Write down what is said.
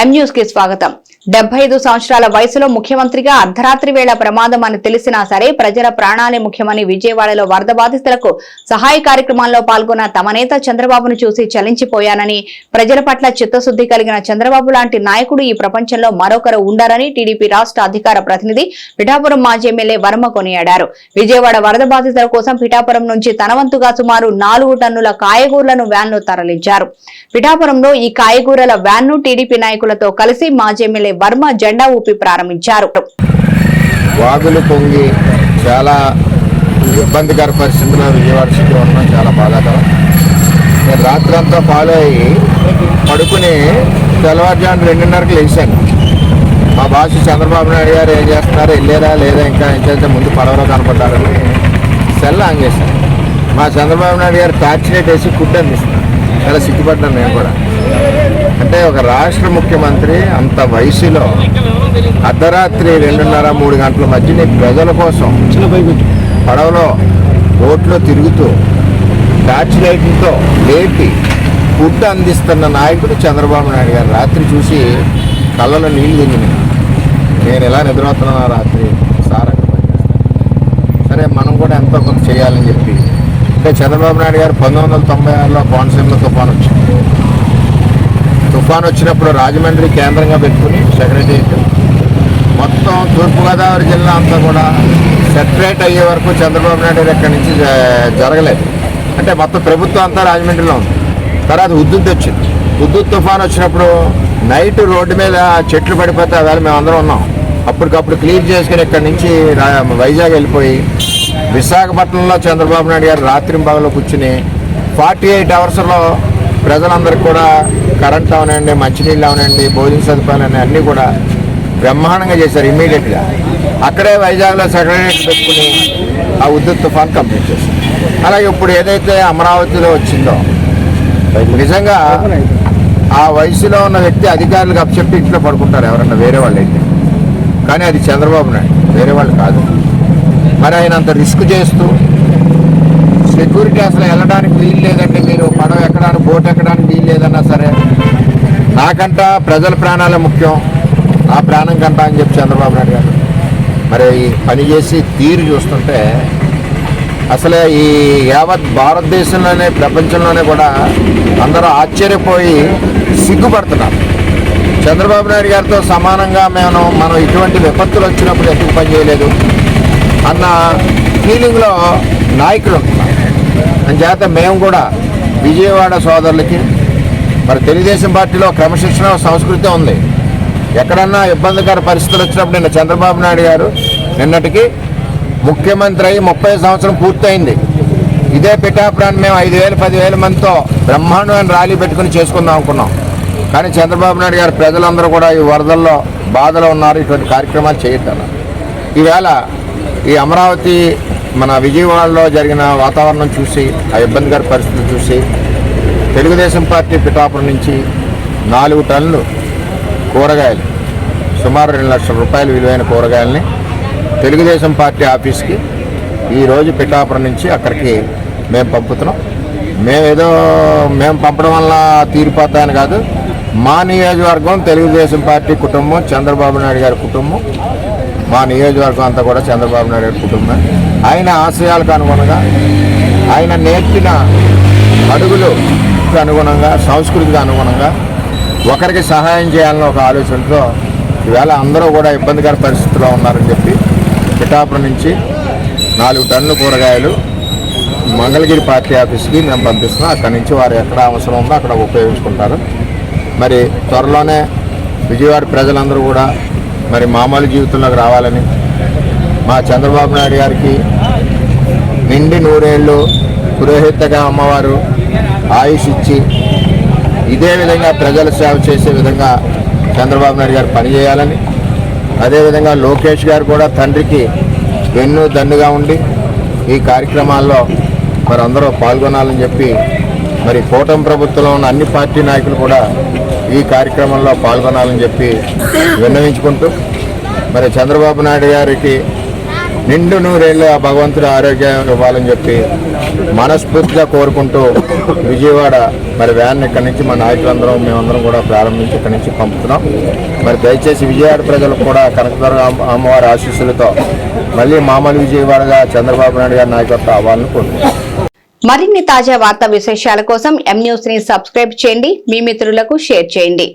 ఎం కి స్వాగతం. డెబ్బై ఐదు సంవత్సరాల వయసులో ముఖ్యమంత్రిగా అర్ధరాత్రి వేళ ప్రమాదం అని తెలిసినా సరే ప్రజల ప్రాణాలే ముఖ్యమని విజయవాడలో వరద బాధితులకు సహాయ కార్యక్రమాల్లో పాల్గొన్న తమ నేత చంద్రబాబును చూసి చలించిపోయానని ప్రజల పట్ల చిత్తశుద్ధి కలిగిన చంద్రబాబు లాంటి నాయకుడు ఈ ప్రపంచంలో మరొకరు ఉండరని టీడీపీ రాష్ట్ర అధికార ప్రతినిధి పిఠాపురం మాజీ ఎమ్మెల్యే వర్మ కొనియాడారు. విజయవాడ వరద బాధితుల కోసం పిఠాపురం నుంచి తనవంతుగా సుమారు నాలుగు టన్నుల కాయగూరలను వ్యాన్లో తరలించారు. పిఠాపురంలో ఈ కాయగూరల వ్యాన్ను నాయకులు నాయకులతో కలిసి మాజీ ఎమ్మెల్యే వర్మ జెండా ఊపి ప్రారంభించారు. వాగులు పొంగి చాలా ఇబ్బందికర పరిస్థితుల్లో విజయవాడ సిటీ ఉండడం చాలా బాధాకరం. నేను రాత్రంతా ఫాలో అయ్యి పడుకుని తెల్లవారుజాము రెండున్నరకు లేచాను. మా బాస్ చంద్రబాబు నాయుడు గారు ఏం చేస్తున్నారు? వెళ్ళారా? లేదా ఇంకా ఏం చేస్తే ముందు పడవలో కనపడ్డారని సెల్ ఆన్ చేశాను. మా చంద్రబాబు నాయుడు గారు టార్చ్ వేసి ఫుడ్ అందిస్తున్నారు. చాలా సిగ్గుపడ్డాను నేను కూడా. అంటే ఒక రాష్ట్ర ముఖ్యమంత్రి అంత వయసులో అర్ధరాత్రి రెండున్నర మూడు గంటల మధ్యని ప్రజల కోసం పడవలో బోట్లో తిరుగుతూ టార్చ్ లైట్లతో లేపి ఫుడ్ అందిస్తున్న నాయకుడు చంద్రబాబు నాయుడు గారు. రాత్రి చూసి కళ్ళలో నీళ్ళు తిరిగినాయి నేను ఎలా నిద్రపోతున్నాను రాత్రి సారంగా సరే మనం కూడా ఎంతో కొంత చేయాలని చెప్పి. అంటే చంద్రబాబు నాయుడు గారు పంతొమ్మిది వందల తొంభై ఆరులో కోనసీమలో తుఫాన్ వచ్చింది. తుఫాన్ వచ్చినప్పుడు రాజమండ్రి కేంద్రంగా పెట్టుకుని సెక్రటేరియట్ మొత్తం తూర్పుగోదావరి జిల్లా అంతా కూడా సెపరేట్ అయ్యే వరకు చంద్రబాబు నాయుడు గారు ఎక్కడి నుంచి జరగలేదు. అంటే మొత్తం ప్రభుత్వం అంతా రాజమండ్రిలో ఉంది. తర్వాత ఉద్దుత్ వచ్చింది. ఉద్దుత్ తుఫాన్ వచ్చినప్పుడు నైట్ రోడ్డు మీద చెట్లు పడిపోతే అవేళ మేము అందరం ఉన్నాం. అప్పటికప్పుడు క్లీన్ చేసుకుని ఇక్కడి నుంచి వైజాగ్ వెళ్ళిపోయి విశాఖపట్నంలో చంద్రబాబు నాయుడు గారు రాత్రింబాగులో కూర్చుని ఫార్టీ ఎయిట్ అవర్స్లో ప్రజలందరికీ కూడా కరెంట్ అవనండి మంచినీళ్ళు అవనండి భోజన సదుపాయాలు అని అన్నీ కూడా బ్రహ్మాండంగా చేశారు ఇమ్మీడియట్గా అక్కడే వైజాగ్లో సెక్రటరియట్ పెట్టుకుని ఆ ఉద్యుత్ తుఫాన్ కంప్లీట్ చేశారు. అలాగే ఇప్పుడు ఏదైతే అమరావతిలో వచ్చిందో నిజంగా ఆ వయసులో ఉన్న వ్యక్తి అధికారులకు అప్పచెప్పి ఇంట్లో పడుకుంటారు ఎవరన్నా వేరే వాళ్ళు అయితే. కానీ అది చంద్రబాబు నాయుడు వేరే వాళ్ళు కాదు. మరి ఆయన అంత రిస్క్ చేస్తూ సెక్యూరిటీ అసలు వెళ్ళడానికి వీలు లేదండి మీరు పడవ ఎక్కడానికి నాకంట ప్రజల ప్రాణాలే ముఖ్యం ఆ ప్రాణం కంట అని చెప్పి చంద్రబాబు నాయుడు గారు. మరి ఈ పని చేసి తీరు చూస్తుంటే అసలే ఈ యావత్ భారతదేశంలోనే ప్రపంచంలోనే కూడా అందరూ ఆశ్చర్యపోయి సిగ్గుపడుతున్నారు. చంద్రబాబు నాయుడు గారితో సమానంగా మేము మనం ఇటువంటి విపత్తులు వచ్చినప్పుడు ఎందుకు పనిచేయలేదు అన్న ఫీలింగ్లో నాయకులు ఉంటున్నారు. అంచేత మేము కూడా విజయవాడ సోదరులకి మరి తెలుగుదేశం పార్టీలో క్రమశిక్షణ సంస్కృతి ఉంది. ఎక్కడన్నా ఇబ్బందికర పరిస్థితులు వచ్చినప్పుడు నిన్న చంద్రబాబు నాయుడు గారు నిన్నటికి ముఖ్యమంత్రి అయ్యి ముప్పై సంవత్సరం పూర్తయింది. ఇదే పిఠాపురాన్ని మేము ఐదు వేలు పదివేల మందితో బ్రహ్మాండమైన ర్యాలీ పెట్టుకుని చేసుకుందాం అనుకున్నాం. కానీ చంద్రబాబు నాయుడు గారు ప్రజలందరూ కూడా ఈ వరదల్లో బాధలో ఉన్నారు. ఇటువంటి కార్యక్రమాలు చేయటం ఈవేళ ఈ అమరావతి మన విజయవాడలో జరిగిన వాతావరణం చూసి ఆ ఇబ్బందికర పరిస్థితులు చూసి తెలుగుదేశం పార్టీ పిఠాపురం నుంచి నాలుగు టన్నులు కూరగాయలు సుమారు రెండు లక్షల రూపాయలు విలువైన కూరగాయలని తెలుగుదేశం పార్టీ ఆఫీస్కి ఈరోజు పిఠాపురం నుంచి అక్కడికి మేము పంపుతున్నాం. మేమేదో మేము పంపడం వల్ల తీరిపోతాయని కాదు మా నియోజకవర్గం తెలుగుదేశం పార్టీ కుటుంబం చంద్రబాబు నాయుడు గారి కుటుంబం మా నియోజకవర్గం అంతా కూడా చంద్రబాబు నాయుడు గారి కుటుంబం ఆయన ఆశయాలకు అనుగుణంగా ఆయన నేర్పిన అడుగులు అడుగులకు అనుగుణంగా సంస్కృతికి అనుగుణంగా ఒకరికి సహాయం చేయాలని ఒక ఆలోచనతో ఈవేళ అందరూ కూడా ఇబ్బందికర పరిస్థితిలో ఉన్నారని చెప్పి పిఠాపురం నుంచి నాలుగు టన్నుల కూరగాయలు మంగళగిరి పార్టీ ఆఫీస్కి మేము పంపిస్తున్నాం. అక్కడి నుంచి వారు ఎక్కడ అవసరం ఉందో అక్కడ ఉపయోగించుకుంటారు. మరి త్వరలోనే విజయవాడ ప్రజలందరూ కూడా మరి మామూలు జీవితంలోకి రావాలని మా చంద్రబాబు నాయుడు గారికి నిండి నూరేళ్ళు పురోహితగా అమ్మవారు ఆయుష్ ఇచ్చి ఇదే విధంగా ప్రజల సేవ చేసే విధంగా చంద్రబాబు నాయుడు గారు పనిచేయాలని అదేవిధంగా లోకేష్ గారు కూడా తండ్రికి వెన్ను దన్నుగా ఉండి ఈ కార్యక్రమాల్లో మరి అందరూ పాల్గొనాలని చెప్పి మరి కూటమి ప్రభుత్వంలో ఉన్న అన్ని పార్టీ నాయకులు కూడా ఈ కార్యక్రమంలో పాల్గొనాలని చెప్పి విన్నవించుకుంటూ మరి చంద్రబాబు నాయుడు గారికి నిండు నూరేళ్ళు ఆ భగవంతుడు ఆరోగ్యం ఇవ్వాలని చెప్పి మనస్ఫూర్తిగా కోరుకుంటూ విజయవాడ మరి వ్యాన్ ఇక్కడ నుంచి మా నాయకులందరం మేమందరం కూడా ప్రారంభించి ఇక్కడి నుంచి పంపుతున్నాం. మరి దయచేసి విజయవాడ ప్రజలకు కూడా కనకదుర్గ అమ్మవారి ఆశీస్సులతో మళ్ళీ మామూలు విజయవాడగా చంద్రబాబు నాయుడు గారి నాయకత్వం అవ్వాలని కోరుకుంటున్నాం. మరిన్ని తాజా వార్తా విశేషాల కోసం ఎం న్యూస్ని సబ్స్క్రైబ్ చేయండి. మీ మిత్రులకు షేర్ చేయండి.